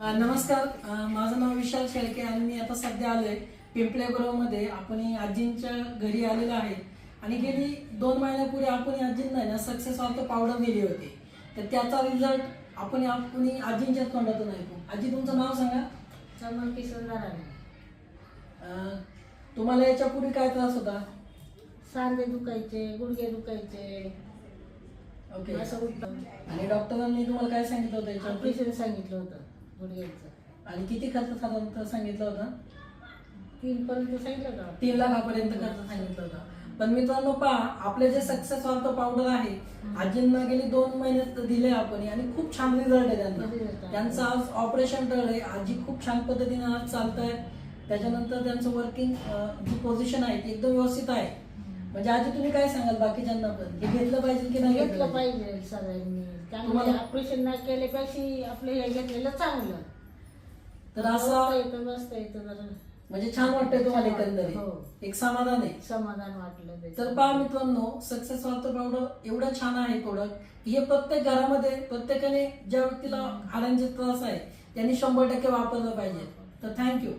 नमस्कार. माझं नाव विशाल शेळके आणि मी आता सध्या आलोय पिंपळे मध्ये आपण आजींच्या घरी आलेलो आहे. आणि गेली दोन महिन्यापूर्वी आपण आजींना ना सक्सेस ऑफ पावडर दिली होती. तर त्याचा रिझल्ट आपण आपण आजींच्या तोंडातून ऐकू. आजी तुमचं नाव सांगा. चमन किसन नारायण. तुम्हाला याच्यापूर्वी काय त्रास होता? सांधे दुखायचे गुडघे दुखायचे. ओके आणि डॉक्टरांनी तुम्हाला काय सांगितलं होतं ऑपरेशन सांगितलं होतं. गुडघ्याचं आणि किती खर्च साधारणतः सांगितलं होता? तीन पर्यंत सांगितलं का तीन लाखापर्यंत खर्च सांगितलं होता. पण मित्रांनो पहा आपले जे सक्सेस ऑर्थो पावडर आहे आजींना गेली दोन महिन्यात दिले आपण आणि खूप छान रिझल्ट आहे त्यांना. त्यांचं आज ऑपरेशन टळलंय आजी खूप छान पद्धतीने आज चालत आहे त्याच्यानंतर त्यांचं वर्किंग जी पोझिशन आहे ती एकदम व्यवस्थित आहे. म्हणजे आजी तुम्ही काय सांगाल? बाकीच्यांना पण. हे घेतलं पाहिजे की नाही घेतलं पाहिजे? सगळ्यांनी. कारण तुम्हाला- ऑपरेशन नाही केल्यापेक्षा आपलं हे घेतलेलं चांगलं. तर असं येतं बसता येतं जरा म्हणजे छान वाटतंय तुम्हाला वाटतं, एकंदरीत. हो. एक समाधान आहे. समाधान वाटलं. तर पहा मित्रांनो सक्सेस ऑर्थो पावडर एवढं छान आहे प्रोडक्ट हे प्रत्येक घरामध्ये प्रत्येकाने ज्या व्यक्तीला हाडांचे त्रास आहे त्यांनी शंभर टक्के वापरलं पाहिजे. तर थँक्यू